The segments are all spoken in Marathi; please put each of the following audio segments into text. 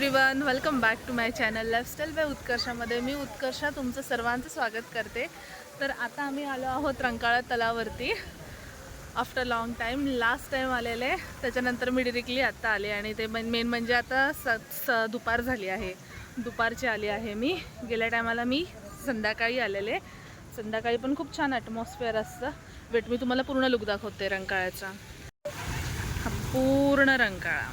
Everyone welcome back to my channel lifestyle by उत्कर्षामध्ये मी उत्कर्षा तुमचं सर्वांचं स्वागत करते. तर आता आम्ही आलो आहोत Rankala तलावरती. After long time last time आलेले. त्याच्यानंतर मी डिरेक्टली आत्ता आले आणि ते मेन म्हणजे आता स स दुपार झाली आहे. दुपारची आली आहे मी. गेल्या टायमाला मी संध्याकाळी आलेले. संध्याकाळी पण खूप छान ॲटमॉस्फिअर असतं. वेट मी तुम्हाला पूर्ण लुक दाखवते रंकाळ्याचा पूर्ण रंकाळा.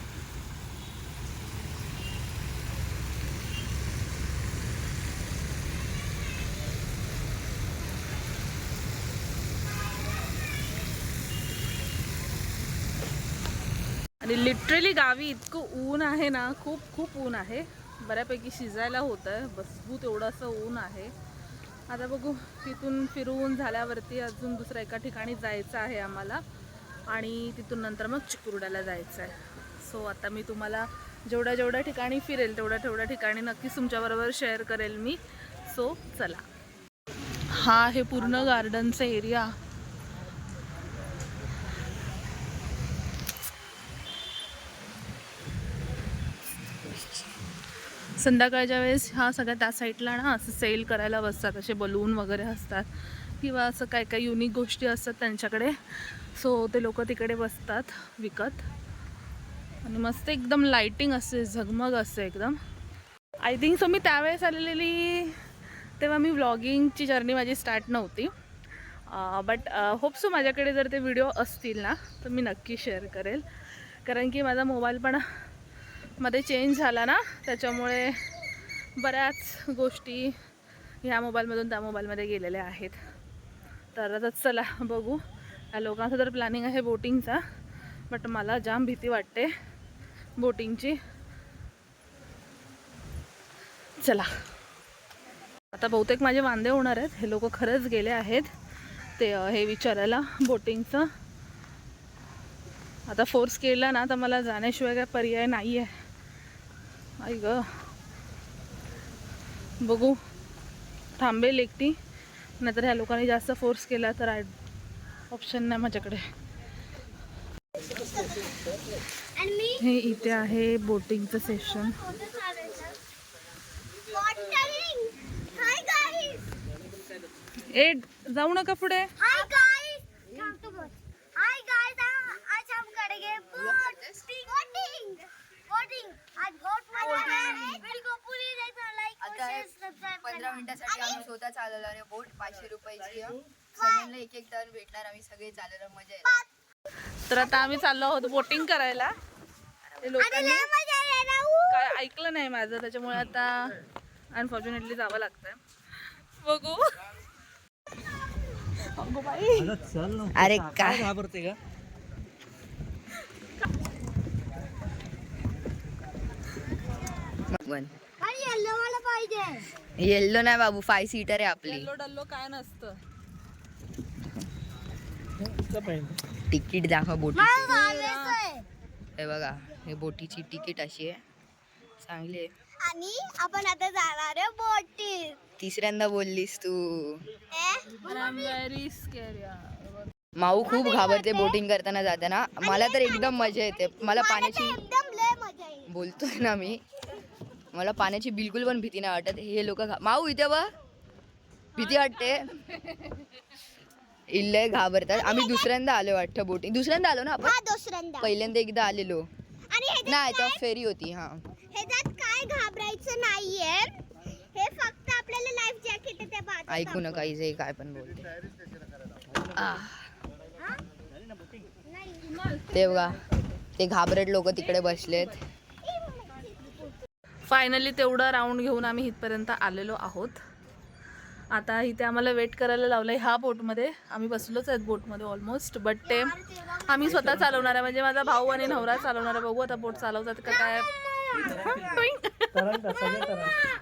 आणि लिटरली गावी इतकं ऊन आहे ना खूप खूप ऊन आहे. बऱ्यापैकी शिजायला होतं आहे बसबूत एवढं असं ऊन आहे. आता बघू तिथून फिरून झाल्यावरती अजून दुसऱ्या एका ठिकाणी जायचं आहे आम्हाला. आणि तिथून नंतर मग चिकुर्ड्याला जायचं आहे. सो आता मी तुम्हाला जेवढ्या जेवढ्या ठिकाणी फिरेल तेवढ्या तेवढ्या ठिकाणी नक्कीच तुमच्याबरोबर शेअर करेल मी. सो चला. हा आहे पूर्ण गार्डनचा एरिया संध्याकाळच्या वेळेस हा सगळ्या त्या साईडला ना असं सेल करायला बसतात असे बलून वगैरे असतात. किंवा असं काय काय युनिक गोष्टी असतात त्यांच्याकडे. सो ते लोक तिकडे बसतात विकत. आणि मस्त एकदम लाइटिंग असते झगमग असते एकदम. आय थिंक सो मी त्यावेळेस आलेली तेव्हा मी व्लॉगिंगची जर्नी माझी स्टार्ट नव्हती. बट होप सो माझ्याकडे जर ते व्हिडिओ असतील ना तर मी नक्की शेअर करेल. कारण की माझा मोबाईल पण मध्ये चेंज झाला ना त्याच्यामुळे बऱ्याच गोष्टी ह्या मोबाईलमधून त्या मोबाईलमध्ये गेलेल्या आहेत. तर आता चला बघू. या लोकांचं तर प्लॅनिंग आहे बोटिंगचा बट मला जाम भीती वाटते बोटिंगची चला. आता बहुतेक माझे वांदे होणार आहेत. हे लोक खरंच गेले आहेत. ते हे विचारायला बोटिंगचं आता फोर्स केला ना तर मला जाण्याशिवाय काय पर्याय नाही आहे आई ग बघू. थांबेल एकटी. नाहीतर ह्या लोकांनी जास्त फोर्स केला तर आय ऑप्शन नाही माझ्याकडे. हे इथे आहे बोटिंगचं सेशन. ए जाऊ नका पुढे. पंधरा मिनिटासाठी आम्ही स्वतः चालवणार आहे बोट पाचशे रुपयाची. सगळ्यांना एक एक टर्न भेटणार आम्ही सगळे चालवणार मजा येईल तर आता आम्ही चाललो आहोत बोटिंग करायला. लोकांनी. काय ऐकलं नाही माझं त्याच्यामुळे आता अनफॉर्च्युनेटली जावं लागतंय. बघू. अरे काय? घाबरते का पाहिजे. येल्लो नाही बाबू फाय सीटर आहे आपली. डल्लो डल्लो काय नसतं. तिकीट दाखवा बोटी. हे बघा हे बोटीची तिकीट अशी आहे. चांगली आहे. आणि आपण आता जाणार आहे बोटीत. तिसऱ्यांदा बोललीस तू. माऊ खूप घाबरते बोटिंग करताना जाताना. मला तर एकदम मजा येते. मला पाण्याची बोलतोय ना मी. मला पाण्याची बिलकुल पण भीती नाही वाटत. हे लोक माऊ इथे बा भीती वाटते. इल्ले घाबरतात. आम्ही दुसऱ्यांदा आलो वाटतं बोटिंग. दुसऱ्यांदा आलो ना आपण? दुसऱ्यांदा. पहिल्यांदा एकदा आलेलो. नाही तेव्हा फेरी होती हा. ह्याच्यात काय घाबरायचं नाहीये. हे फक्त आपल्याला लाईफ जॅकेट ऐकू नका इथे काय पण बोलते. ते बघा ते घाबरट लोक तिकडे बसलेत. फायनली तेवढं राऊंड घेऊन आम्ही इथपर्यंत आलेलो आहोत. आता इथे आम्हाला वेट करायला लावलं आहे ह्या बोटमध्ये आम्ही बसलोच आहेत बोटमध्ये ऑलमोस्ट बट ते आम्ही स्वतः चालवणार आहे. म्हणजे माझा भाऊ आणि नवरा चालवणार आहे. बघू आता बोट चालवतात का काय.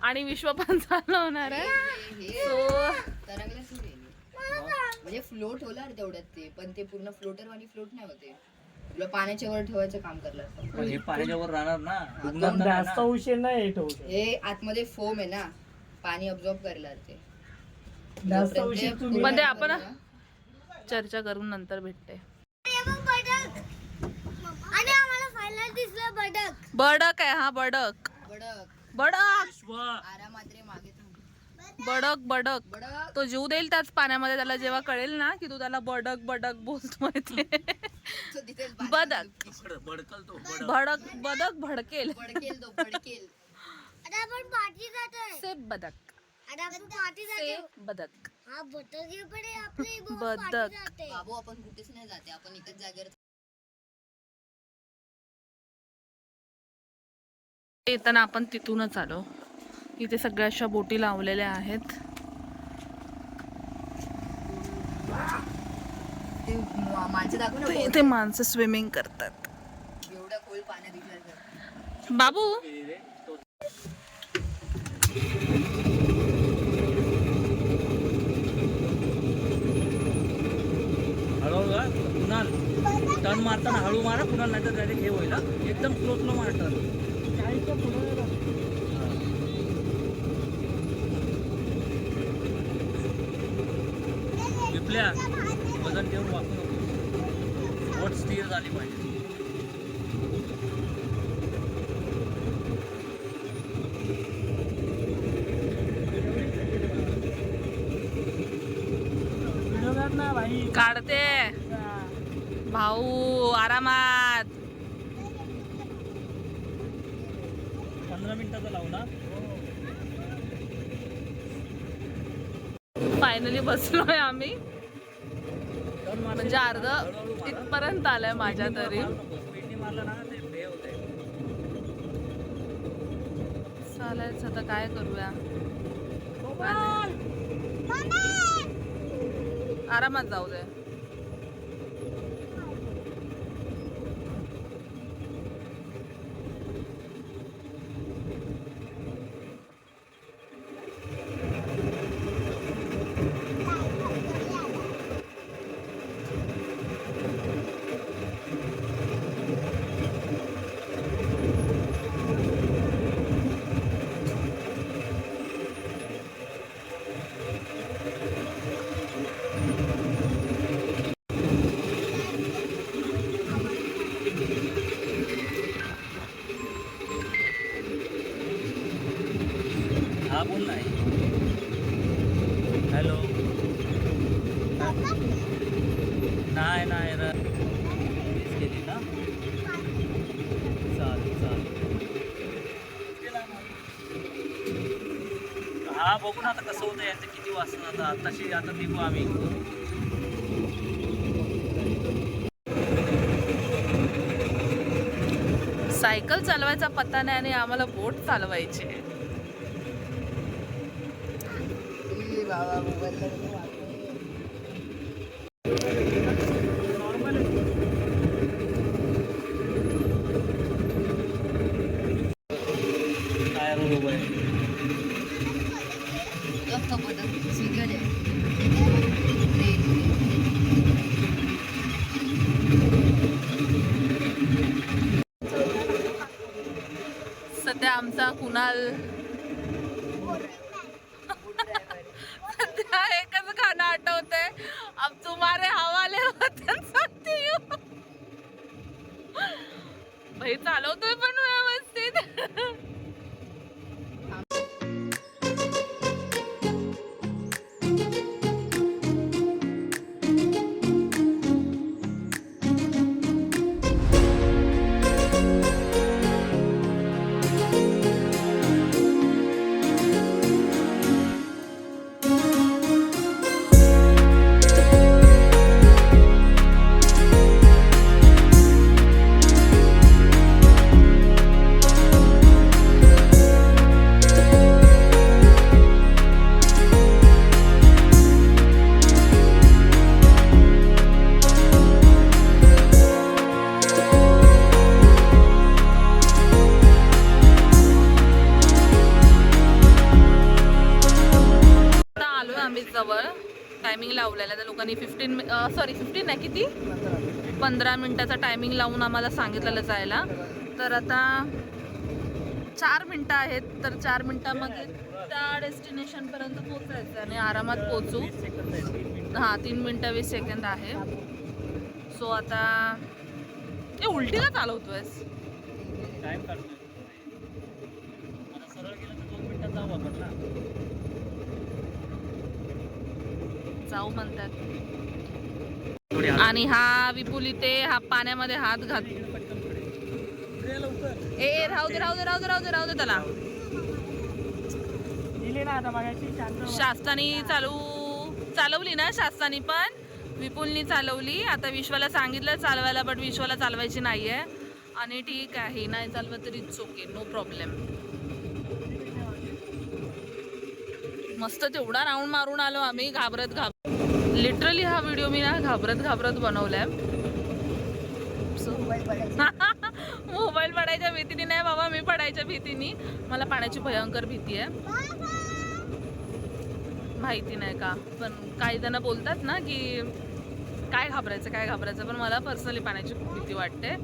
आणि विश्व पण चालवणार आहे. सो म्हणजे फ्लोट होणार तेवढ्यात ते पण ते पूर्ण फ्लोटर आणि फ्लोट नाही होते. तुला पाण्याच्या वर ठेवायचं काम करलं पण हे पाण्याच्या वर राहणार ना. पण डुबणार नाही जास्त ना. उशीर नाही ठेवू हे आतमध्ये फोम आहे ना पाणी ऑब्झॉर्ब करणार ते जास्त उशीर तुम्ही आपण- चर्चा करून नंतर भेटते. आणि आम्हाला फायनल दिसलं बडक. बडक आहे हा बडक. बडक. बडक. आरामात रे थांब बडक बडक. तो जीव देईल त्याच पाण्यामध्ये त्याला जेव्हा कळेल ना की तू त्याला बडक बडक बोलतोय ते. तो तिथे पाण्यात बदक. भडक बदक भडकेल. बडकेल तो बडकेल आता आपण पाठी जातोय. से बदक. से बदक. हा बदक पण आहे आपले बहुत बदक. पाठी जाते बाबू आपण कुठेच नाही जाते आपण एकच जागेवर येताना आपण तिथूनच आलो. इथे सगळ्या अशा बोटी लावलेल्या आहेत. इथे माणसं स्विमिंग करतात. बाबू! हळूहळू. कुणाल टर्न मारताना हळू मारा कुणाल नाही तर डायरेक्ट हे होईल. एकदम स्लो स्लो मारा बिपल्या वजन ठेवून वाकू नको. बोट स्थिर झाली पाहिजे. ना भाई. काढते. भाऊ आरामात. पंधरा मिनिटाचं लावू ना. फायनली बसलोय आम्ही. म्हणजे अर्ध इथपर्यंत आलंय माझ्या तरी. चालायचं आता काय करूया? आरामात जाऊ दे हा बोल नाही हॅलो नाही नाही र मीच केली ना. चालेल चालेल. हा बघू ना आता कसं होतं याचं किती वाजता आता. आताशी आता निघू आम्ही. सायकल चालवायचा पत्ता नाही आणि आम्हाला बोट चालवायची आहे. ए बाबा मोबाईलला नको वापरू. काय बरोबर आहे बदक तो बदक सिंगल आहे सध्या आमचा कुणाल. सध्या एकच गाणं आठवतंय? अब तुम्हारे हवाले भाई चालवतोय पण व्यवस्थित. आणि फिफ्टीन सॉरी फिफ्टीन नाही किती? पंधरा मिनटाचा टायमिंग लावून आम्हाला सांगितलेलं जायला. तर आता चार मिनटं आहेत तर चार मिनटामध्ये त्या डेस्टिनेशनपर्यंत पोचायचं आणि आरामात पोचू हां तीन मिनटं वीस सेकंद आहे. सो आता ए उलटी का चालवतोयस टाइम काढतोय. जाऊ म्हणतात थोडी हात- आणि हा विपुल इथे हा पाण्यामध्ये हात घात ए राहू दे राहू दे राहू दे राहू दे राहू दे त्याला. दिली ना आता मागायची शांत शास्त्रानी चालू चालवली ना शास्त्रानी पण? विपुलनी चालवली. आता विश्वाला सांगितलं चालवायला बट विश्वाला चालवायची नाहीये. आणि ठीक आहे नाही चालवत तरी ओके नो प्रॉब्लेम मस्त तेवढा राऊंड मारून आलो आम्ही घाबरत घाबर लिटरली हा व्हिडिओ मी ना घाबरत घाबरत बनवलाय. मोबाईल पडायच्या भीतीने नाही बाबा मी पडायच्या भीतीने. मला पाण्याची भयंकर भीती आहे. माहिती नाही का पण काही जण बोलतात ना की काय घाबरायचं काय घाबरायचं पण मला पर्सनली पाण्याची खूप भीती वाटते.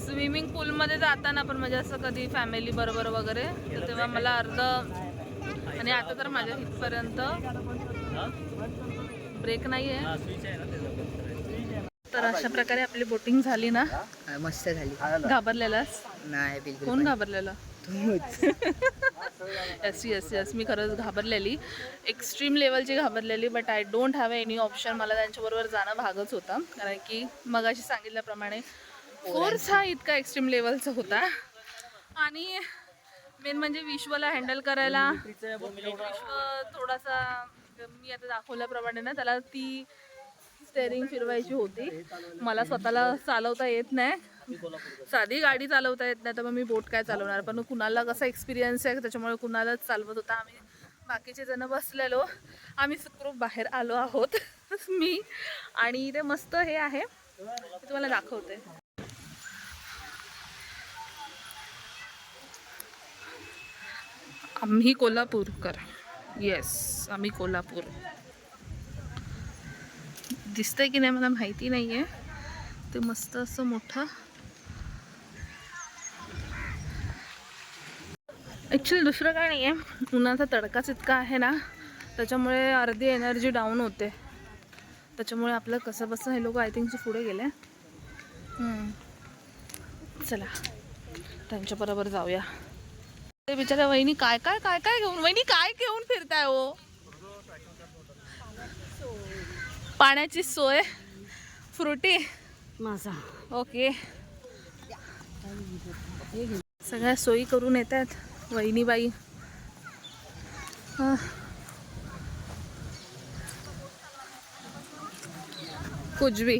स्विमिंग पूलमध्ये जाताना पण म्हणजे असं कधी फॅमिली बरोबर वगैरे तर तेव्हा मला अर्ध आणि आता तर माझ्या इथपर्यंत? ब्रेक नाही आहे हा. तर अशा प्रकारे आपली बोटिंग झाली ना. मस्त झाली. घाबरलेलास? नाही बिलकुल कोण घाबरलेलं? येस येस येस मी खरंच घाबरलेली. एक्स्ट्रीम लेवलची घाबरलेली but I don't have any option मला त्यांच्याबरोबर जाणं भागच होतं. कारण की मगाशी सांगितल्याप्रमाणे फोर्स हा इतका एक्स्ट्रीम लेवलचा होता. आणि मेन म्हणजे विश्वला हँडल करायला. विश्व थोडासा मी आता दाखवल्याप्रमाणे ना त्याला ती स्टेअरिंग फिरवायची होती. मला स्वतःला चालवता येत नाही. साधी गाडी चालवता येत नाही तर मग मी बोट काय चालवणार? पण कुणाला कसा एक्सपिरियन्स आहे त्याच्यामुळे कुणालाच चालवत होता. आम्ही बाकीचे जण बसलेलो. आम्ही सुखरूप बाहेर आलो आहोत मी. आणि ते मस्त हे आहे. तुम्हाला दाखवते. आम्ही कोल्हापूरकर येस आम्ही कोल्हापूर. दिसतंय की नाही मला माहिती नाही आहे ते मस्त असं मोठं. ॲक्च्युली दुसरं काय नाही आहे उन्हाचा तडकाच इतका आहे ना त्याच्यामुळे अर्धी एनर्जी डाऊन होते. त्याच्यामुळे आपलं कसं बसं हे लोक आय थिंक पुढे गेले. चला त्यांच्याबरोबर जाऊया. ते बिचाऱ्या वहिनी काय काय काय काय घेऊन वहिनी काय घेऊन फिरताय हो? पाण्याची सोय फ्रुटी. माझा. ओके. सगळ्या सोयी करून येतात वहिनीबाई. कुछ भी